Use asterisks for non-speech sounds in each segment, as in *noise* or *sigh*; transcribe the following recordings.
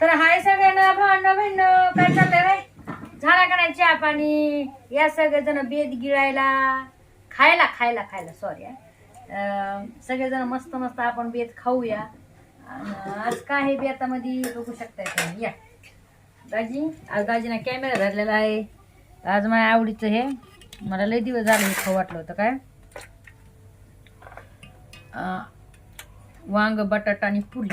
तर हाय सगळ्यांना भांडण भिंड काय चाललंय बाई? झाला का नाही चहा पाणी? या सगळेजण बेद गिळायला. खायला खायला खायला सॉरी सगळेजण मस्त मस्त आपण बेत खाऊया. आज काय आहे बेतामध्ये? बघू शकताय तुम्ही. या. दाजी आज दाजीना कॅमेरा धरलेला आहे. आज माझ्या आवडीचं हे. मला लय दिवस झालं हे खाऊ वाटलं होतं काय? वांग बटाटा आणि पुरी.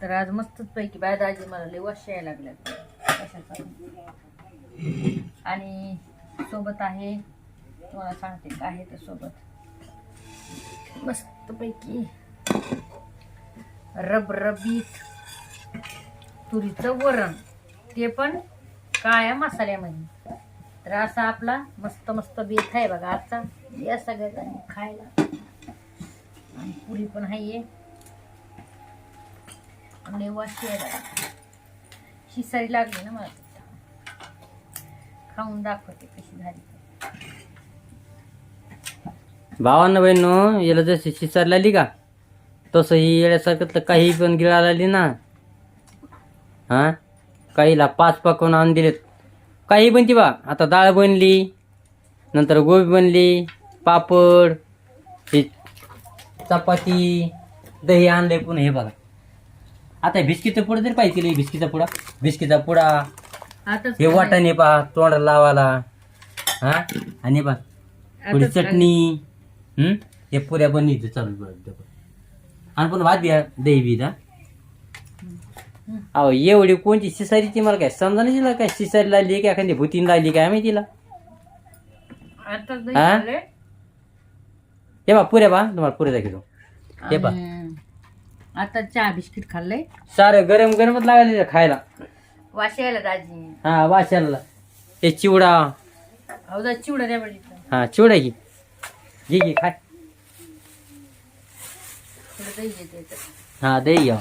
तर आज मस्तच पैकी बाय दाजी मला लय वाश यायला लागल्यात कशाचा? आणि सोबत आहे तुम्हाला सांगते काय आहे तर सोबत. मस्त पैकी रबरबीत तुरीचं वरण ते पण काळ्या मसाल्यामध्ये. तर असा आपला मस्त मस्त बेथ आहे बघा आजचा. या सगळ्यात खायला. आणि पुरी पण आहे आणि वाशी शिसारी लागली ना मला खाऊन दाखवते कशी झाली भावांना बहिण याला जशी शिसार लागली का तसं ही येण्यासारखं तर काही पण गिळा लागली ना. हा? काहीला पाच पाकवून आणून दिलेत. काही बनती बा आता डाळ बनली नंतर गोबी बनली पापड हे चपाती दही आणलंय पुन्हा हे बघा. आता बिस्किटचा पुडा तरी पाहिजे केली बिस्किटचा पुडा बिस्किटचा पुडा आताच हे वाटाणे पा तोंडाला लावाला हा? आणि बा थोडी आताच चटणी. हम्म? हे पुऱ्या बनवायचं चालू बरं आणि पण भात द्या दही बी दा अहो एवढी कोणती शिसारीची मला काय समजा नाही तिला काय शिसारी लागली काय एखादी भूतीन लागली काय माहिती तिला? आताच दही हा? हे बा पुऱ्या बा तुम्हाला पुऱ्या दाखवतो. हे. आणि आता चहा बिस्किट खाल्लंय. सारं गरम गरमच लागले खायला. वाशी यायला दाजी. हा वाशाला हे चिवडा. अहो दाजी चिवडा द्या. हा चिवडा घे. घे घे खाय. थोडं दही. हा दही घ्या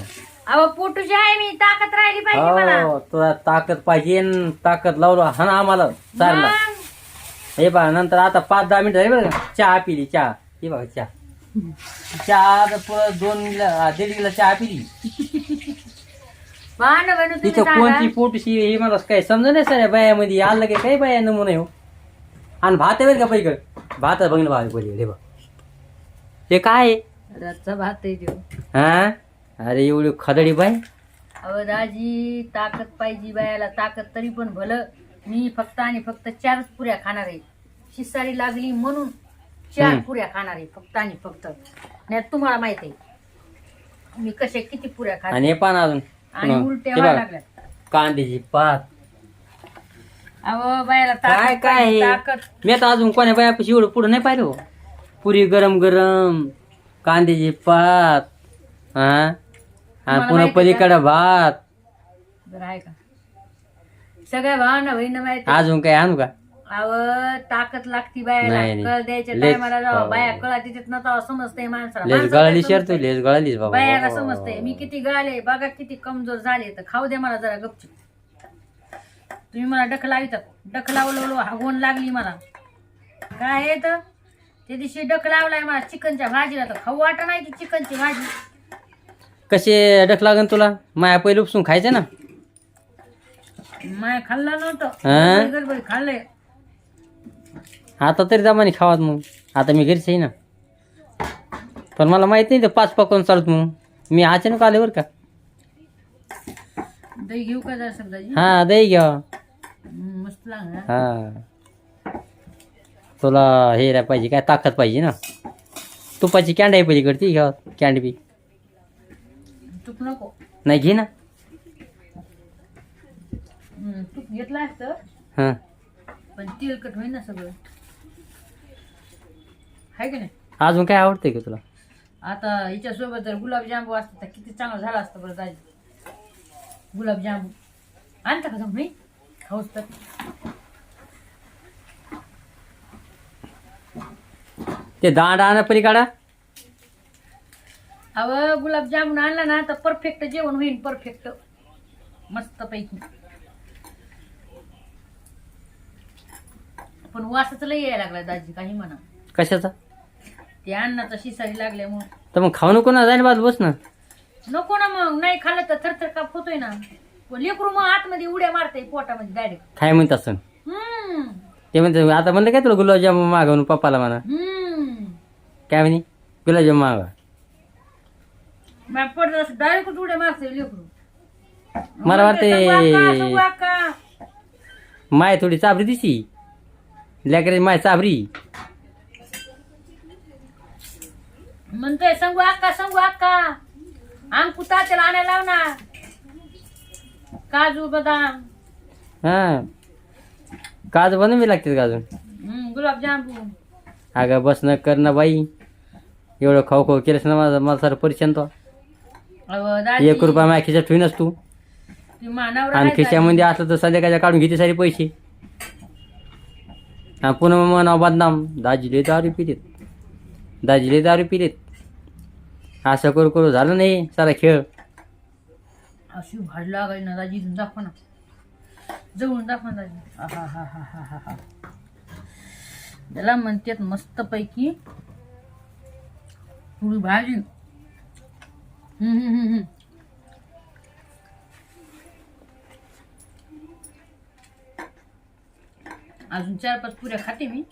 अहो पोटूची आहे मी ताकद राहिली पाहिजे मला. हो तुला ताकद पाहिजे न ताकद लावलं हा ना आम्हाला चारला मग. हे बघा नंतर आता पाच दहा मिनिटं झाली बरं का. चहा पिली चहा. हे बघा चहा. चहा आता पुरं दोन गिला दीड गिला चहा पिली. *laughs* भांडण बनू तुम्ही तिथं सांगा. कोणती पोटशी हे मला काय समजा नाही सर बायामध्ये. आलं की काही बाया नमुना हो? आणि भात आहे बरं का पलीकडे? भात आहे बघलं भात पलीकडे हे बघ. हे काय आहे? रातचा भात आहे देऊ हा? अरे एवढी खदडी बाय अहो दाजी ताकद पाहिजे बायाला. ताकद तरी पण भलं. मी फक्त आणि फक्त चारच पुऱ्या खाणार आहे. शिसारी लागली म्हणून चार. पुऱ्या खाणार आहे फक्त आणि फक्त. नाही तुम्हाला माहीत आहे. मी कसे किती पुऱ्या खाते? आणि हे पान अजून. आणि हं, उलट्या हे व्हायला बघा लागल्यात. कांद्याची पात. अहो बायाला काय ताकद काय पाहिजे, हे? ताकद. मी आता अजून कोण्या बायापाशी एवढं पुढं नाही पाहिलं हो. पुरी गरम गरम कांद्याची पात हा आणि पुन्हा माहिती पलीकडं भात. बरं आहे का? सगळ्या भावना बहिण माहिती अजून काय आणू का? अव ताकद लागती बायाला. नाही, नाही. कळ द्यायच्या लेच- टायमाला जावा हो. बाया कळा तिथेच न तेव्हा समजते माणसाला. लेस माणसाला गळाली काय शेर तू समजतंय? लेस गळालीस बाबा. बायाला समजते मी किती गळाले बघा किती कमजोर झाले. तर खाऊ दे मला जरा गपचूप. तुम्ही मला डख लावित डख लावलं हागवून लागली मला. काय आहे तर? त्या दिवशी डख लावलाय मला चिकनच्या भाजीला. तर खाऊ वाटा नाही ती चिकनची भाजी. कसे डक लागन तुला? माया पहिले उपसून खायचं ना? माय खाल्लं हा? नव्हतं गडबड खाल्लंय आता तरी जमाने खावात मग. आता मी घरीच आहे ना. पण मला माहीत नाही ते पाच पकवून चालत मग मी अचानक आले बरं का. दही घेऊ का जरा हा दही घ्या. मस्त लागणार. हा. तुला हे रा पाहिजे काय ताकद पाहिजे ना. तुपाची कॅन्ड आहे पलीकडे ती घ्या कॅन्ड बी. तूप नको. नाही घे ना. हम्म, तूप घेतलं असतं. हां. पण तेलकट होईल ना सगळं. आहे की नाही? अजून काय आवडतंय का तुला? आता हिच्यासोबत जर गुलाबजामू असतं तर किती चांगलं झालं असतं बरं दाजी. गुलाबजामू आणता का तुम्ही? खाऊच तर. ते दांड आणा पलीकडा. अव गुलाबजामुन आणला ना तर परफेक्ट जेवण होईल परफेक्ट मस्त पैकी पण वासच लय यायला लागला दाजी काही म्हणा. कशाचा? ते अन्नाचा शिसारी लागल्यामुळे. तर मग खाऊ नको ना जाईल बाजू बस ना. नको ना मग नाही खाल्लं तर थरथर काप होतोय ना. लेकरू मग आतमध्ये उड्या मारते पोटामध्ये डायरेक्ट काय म्हणत असं हम्म. ते म्हणते आता म्हणलं काय तुला गुलाबजामुन मागवून पप्पाला म्हणा. हम्म. काय म्हणे? गुलाबजामुन मागा. मग पडत असं डायरेक्ट उड्या मारते लेकरू. मला वाटते- सांगू अक्का, सांगू अक्का. माय थोडी चाबरी दिसी लेकराची माय चाबरी म्हणतोय सांगू अक्का सांगू अक्का अंकू तात्याला आणायला लाव ना काजू बदाम. हा. काजू बनवावी लागते का अजून? हम्म, गुलाबजामुन अगं बस न कर ना बाई. एवढं खाऊ खाऊ केलंस ना माझं मला सारं परिचय तो. अहो, दाजी, एक रुपया माझ्या खिशात ठेवीनच तू. ती मानावर आणि आहे खिशामध्ये असलं तर संध्याकाळच्या काढून घेते सारे पैसे. पुन्हा मग म्हणा बदनाम दाजीले दारू पिलेत दाजिले दारू पिलेत असं करू करू झालं नाही सारा खेळ अशी भाड लागायची ना दाजी इथून दाखवा ना जवळून दाखवा दाजी हा हा, हा, हा, हा, हा. त्याला म्हणतात मस्तपैकी थोडी भाजी हम्म, हम्म, हम्म, अजून चार पाच पुऱ्या खाते मी.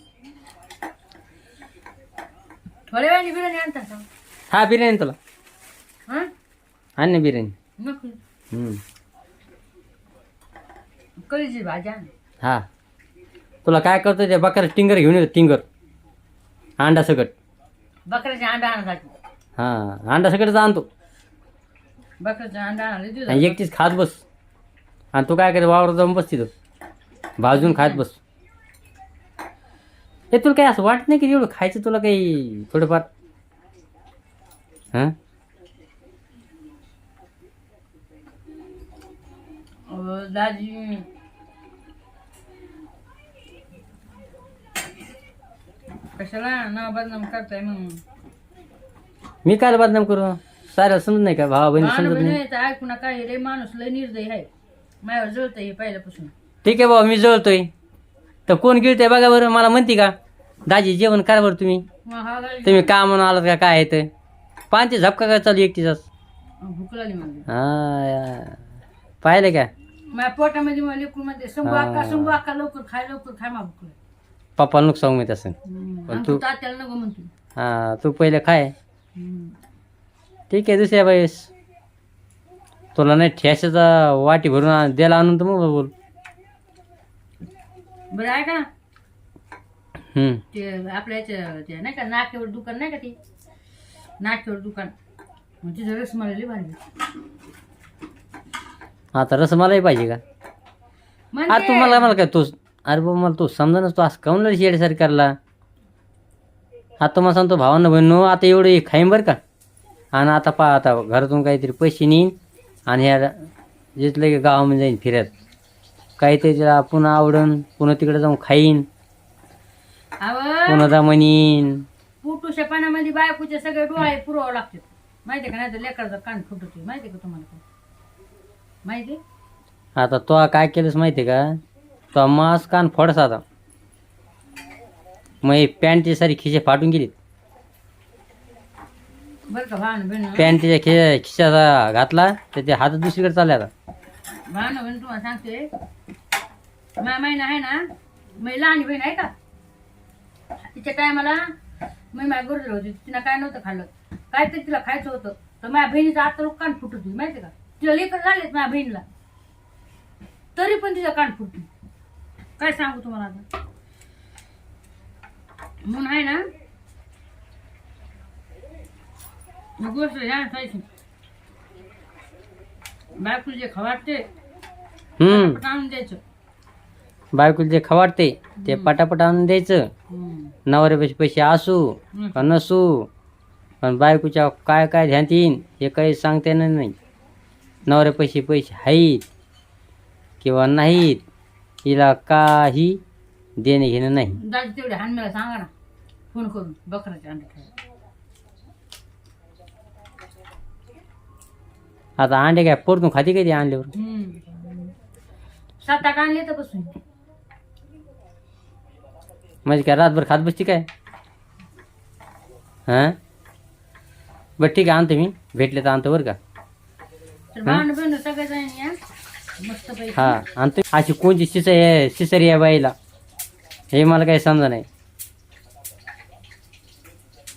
थोड्या वेळाने बिर्याणी आणता का? हा बिर्याणी तुला. हा? आण ना बिर्याणी. नको. हम्म. कळीची भाजी आण. हा. तुला काय करतो ते बकर टिंगर घेऊन येतो टिंगर. अंडा सकट. बकऱ्याचे अंडा आणायसाठी. हा अंडा सकटच आणतो. बकऱ्याचे अंडा आणायला देऊ आणि एकटीच खात बस. आणि तू काय करे वावर जाऊन बस तिथं. भाजून खात बस. हे तुला काही असं वाटत नाही की एवढं खायचं तुला काही थोडंफार? हां? दाजी. कशाला बदनाम करताय मग मी काय बदनाम करू? साऱ्या समजत नाही का? भावा बहिणी समजत नाही? बहिणीचं ऐकू नका हे रे माणूस लय निर्दयी आहे. माझ्यावर जळतंय पहिल्यापासून. ठीक आहे बाबा मी जळतोय. तर कोण गिळतंय बघा बरं मला म्हणते का दाजी जेवण करा बरं तुम्ही. तुम्ही का म्हणून आलात का काय आहे ते? पानचे झपका काय चालू एकटीचाच भूक लागली मला. हा पाहिले का? माझ्या पोटामध्ये मला लेकरू मध्ये संगू अक्का संगू अक्का लवकर खाय लवकर खाय मा भूक लागली. पप्पाला नको सांगू मी तसं हम्म. पण आणि तू- तू तात्याला नको म्हणतो. हा तू पहिले खाय. हम्म. ठीक आहे दुसऱ्या वेळेस तुला नाही ठेशाचा वाटी भरून द्यायला आणून तर मग बोल बरं आहे का हम्म. ते आपल्या याच्या ते नाही का नाक्यावर दुकान नाही का ते? नाक्यावर दुकान. रसमलाई लई भारी आता रस मलाही पाहिजे का. अरे तू मला मला काय तू अरे बाबा मला तू समजा तू असं काऊन येड्यासारखी करला आता मला सांगतो भावांना बहिणू आता एवढं हे खाईन बरं का? आणि आता पा आता घरातून काहीतरी पैसे नेईन आणि ह्या जिथलं की गावामध्ये जाईन फिरत काहीतरी तिला पुन्हा आवडन पुन्हा तिकडे जाऊन खाईन. पुन्हा जा म्हणीन. पुटूच्या पाण्यामध्ये बायकोचे सगळे डोळे पुरवावं लागतात. माहितीये का नाही तर लेकराचा कान फुटतो माहितीये का तुम्हाला? माहिती? आता तो काय केलंस माहिती का? तो मास कान फोडसा आता. मग पॅन्टची सारी खिशे फाटून गेली बरं का भान बहीण पॅन्ट तिच्या खि खिशाचा घातला तर ते हात दुसरीकडे चालले आता. भान बहीण तुम्हाला सांगते. माझ्या महिना आहे ना मी लहान बहीण आहे का? तिच्या टायमाला मी माझ्या गरज होती तिनं काय नव्हतं खाल्लं. काहीतरी तिला खायचं होतं. तर माझ्या बहिणीचं आता लोक कान फुटत होती माहिती का? तिला लेकर झालेत माझ्या बहिणीला. तरी पण तिचं कान फुटतो काय सांगू तुम्हाला आता? म्हणून आहे ना गोष्ट ह्या बायकोला जे खवाटते हम्म. पटापट आणून द्यायचं. बायकोला जे खवाडते ते पटापट आणून द्यायचं. हम्म. नवऱ्यापाशी पैसे असू. का नसू पण बायकोच्या काय काय ध्यान येईन हे काही सांगता येणार नाही. नवऱ्यापाशी पैसे आहेत किंवा नाहीत हिला काही देणे घेणं नाही तेवढे मला सांगा ना. फोन करून बकराचे अंडे खायला आता अंडे काय परतून खाते का ते आणल्यावर हम्म. सात आठ आणले तर बसून. म्हणजे काय रातभर खात बसती काय? हां? बरं ठीक आहे आणतो मी. भेटले तर आणतो बरं का? तर भांडण बहिण सगळेजण या. मस्त पैकी. हा आणि तू अशी कोणची शिस शिसरी आहे बाईला. हे मला काही समजा नाही.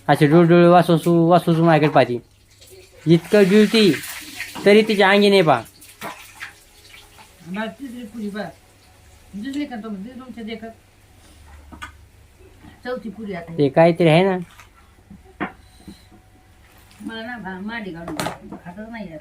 असे डोळ डोळे वासू वासूस माझ्याकडे पाहते. इतकं गिळती. तरी तिच्या अंगी नाही पा मला तिसरी पुरी बा. दुसरी का तुम्ही तुमच्या देखत चौथी पुरी आता. ते काहीतरी आहे ना. मला ना भा- माडी घालून खातच नाही येत.